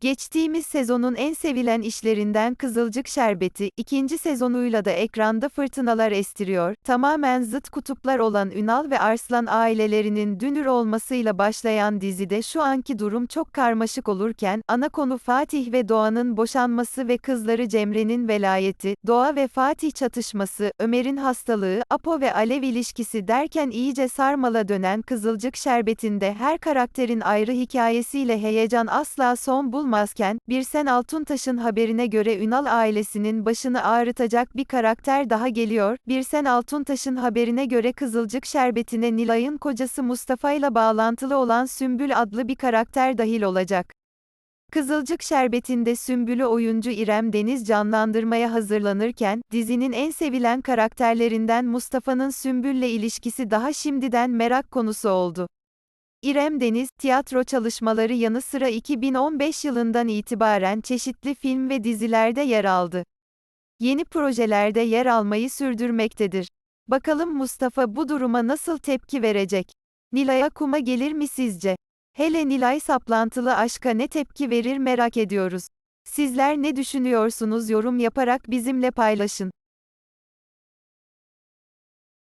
Geçtiğimiz sezonun en sevilen işlerinden Kızılcık Şerbeti, ikinci sezonuyla da ekranda fırtınalar estiriyor. Tamamen zıt kutuplar olan Ünal ve Arslan ailelerinin dünür olmasıyla başlayan dizide şu anki durum çok karmaşık olurken, ana konu Fatih ve Doğan'ın boşanması ve kızları Cemre'nin velayeti, Doğa ve Fatih çatışması, Ömer'in hastalığı, Apo ve Alev ilişkisi derken iyice sarmala dönen Kızılcık Şerbeti'nde her karakterin ayrı hikayesiyle heyecan asla son bulmazken, Birsen Altuntaş'ın haberine göre Ünal ailesinin başını ağrıtacak bir karakter daha geliyor. Birsen Altuntaş'ın haberine göre Kızılcık Şerbeti'ne Nilay'ın kocası Mustafa ile bağlantılı olan Sümbül adlı bir karakter dahil olacak. Kızılcık Şerbeti'nde Sümbül'ü oyuncu İrem Deniz canlandırmaya hazırlanırken, dizinin en sevilen karakterlerinden Mustafa'nın Sümbül'le ilişkisi daha şimdiden merak konusu oldu. İrem Deniz, tiyatro çalışmaları yanı sıra 2015 yılından itibaren çeşitli film ve dizilerde yer aldı. Yeni projelerde yer almayı sürdürmektedir. Bakalım Mustafa bu duruma nasıl tepki verecek? Nilay'a kuma gelir mi sizce? Hele Nilay saplantılı aşka ne tepki verir merak ediyoruz. Sizler ne düşünüyorsunuz yorum yaparak bizimle paylaşın.